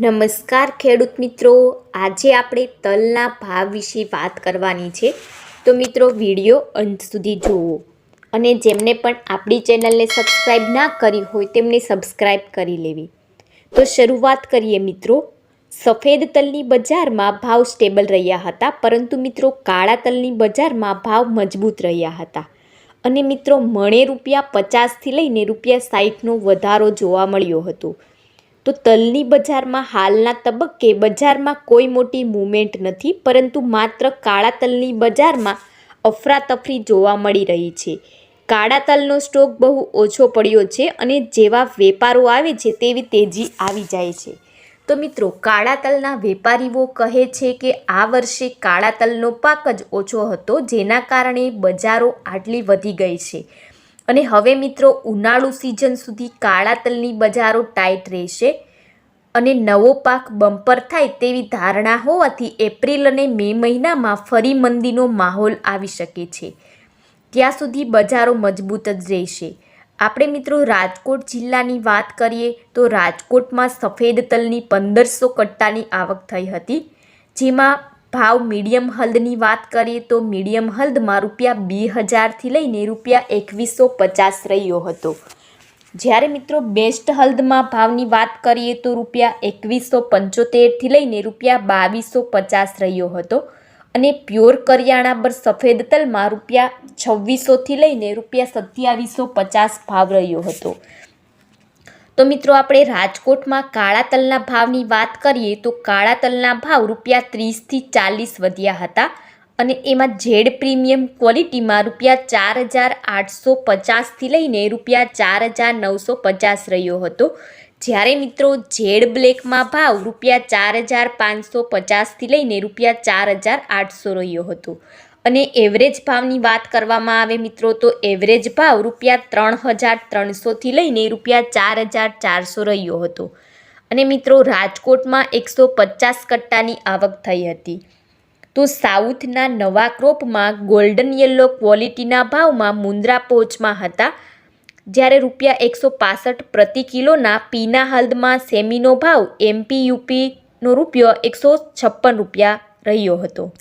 નમસ્કાર ખેડૂત મિત્રો. આજે આપણે તલના ભાવ વિશે વાત કરવાની છે. તો મિત્રો, વીડિયો અંત સુધી જુઓ. અને જેમને પણ આપણી ચેનલને સબસ્ક્રાઈબ ના કરી હોય તેમને સબસ્ક્રાઈબ કરી લેવી. તો શરૂઆત કરીએ મિત્રો. સફેદ તલની બજારમાં ભાવ સ્ટેબલ રહ્યા હતા, પરંતુ મિત્રો, કાળા તલની બજારમાં ભાવ મજબૂત રહ્યા હતા. અને મિત્રો, મણે રૂપિયા પચાસથી લઈને રૂપિયા સાઠનો વધારો જોવા મળ્યો હતો. તો તલની બજારમાં હાલના તબક્કે બજારમાં કોઈ મોટી મૂવમેન્ટ નથી, પરંતુ માત્ર કાળા તલની બજારમાં અફરાતફરી જોવા મળી રહી છે. કાળા તલનો સ્ટોક બહુ ઓછો પડ્યો છે અને જેવા વેપારો આવે છે તેવી તેજી આવી જાય છે. તો મિત્રો, કાળા તલના વેપારીઓ કહે છે કે આ વર્ષે કાળા તલનો પાક જ ઓછો હતો, જેના કારણે બજારો આટલી વધી ગઈ છે. અને હવે મિત્રો ઉનાળુ સિઝન સુધી કાળા તલની બજારો ટાઈટ રહેશે અને નવો પાક બમ્પર થાય તેવી ધારણા હોવાથી એપ્રિલ અને મે મહિનામાં ફરી મંદીનો માહોલ આવી શકે છે. ત્યાં સુધી બજારો મજબૂત જ રહેશે. આપણે મિત્રો રાજકોટ જિલ્લાની વાત કરીએ તો રાજકોટમાં સફેદ તલની પંદરસો કટ્ટાની આવક થઈ હતી, જેમાં ભાવ મીડિયમ હલ્દની વાત કરીએ તો મીડિયમ હલ્દમાં રૂપિયા બે હજારથી લઈને રૂપિયા એકવીસો પચાસ રહ્યો હતો. જ્યારે મિત્રો બેસ્ટ હલ્દમાં ભાવની વાત કરીએ તો રૂપિયા એકવીસો પંચોતેરથી લઈને રૂપિયા બાવીસો પચાસ રહ્યો હતો અને પ્યોર કરિયાણા પર સફેદ તલમાં રૂપિયા છવ્વીસોથી લઈને રૂપિયા સત્યાવીસો પચાસ ભાવ રહ્યો હતો. તો મિત્રો આપણે રાજકોટમાં કાળા તલના ભાવની વાત કરીએ તો કાળા તલના ભાવ રૂપિયા ત્રીસથી ચાલીસ વધ્યા હતા અને એમાં ઝેડ પ્રીમિયમ ક્વોલિટીમાં રૂપિયા ચાર હજાર આઠસો પચાસથી લઈને રૂપિયા ચાર હજાર નવસો પચાસ રહ્યો હતો. જ્યારે મિત્રો ઝેડ બ્લેકમાં ભાવ રૂપિયા ચાર હજાર પાંચસો પચાસથી લઈને રૂપિયા ચાર હજાર આઠસો રહ્યો હતો. અને એવરેજ ભાવની વાત કરવામાં આવે મિત્રો, તો એવરેજ ભાવ રૂપિયા ત્રણ હજાર ત્રણસોથી લઈને રૂપિયા ચાર હજાર ચારસો રહ્યો હતો. અને મિત્રો, રાજકોટમાં એકસો પચાસ કટ્ટાની આવક થઈ હતી. તો સાઉથના નવા ક્રોપમાં ગોલ્ડન યલો ક્વોલિટીના ભાવમાં મુંદ્રા પોચમાં હતા. જ્યારે રૂપિયા એકસો પાસઠ પ્રતિ કિલોના પીના હલ્દમાં સેમીનો ભાવ, એમપી યુપીનો રૂપિયો એકસો છપ્પન રૂપિયા રહ્યો હતો.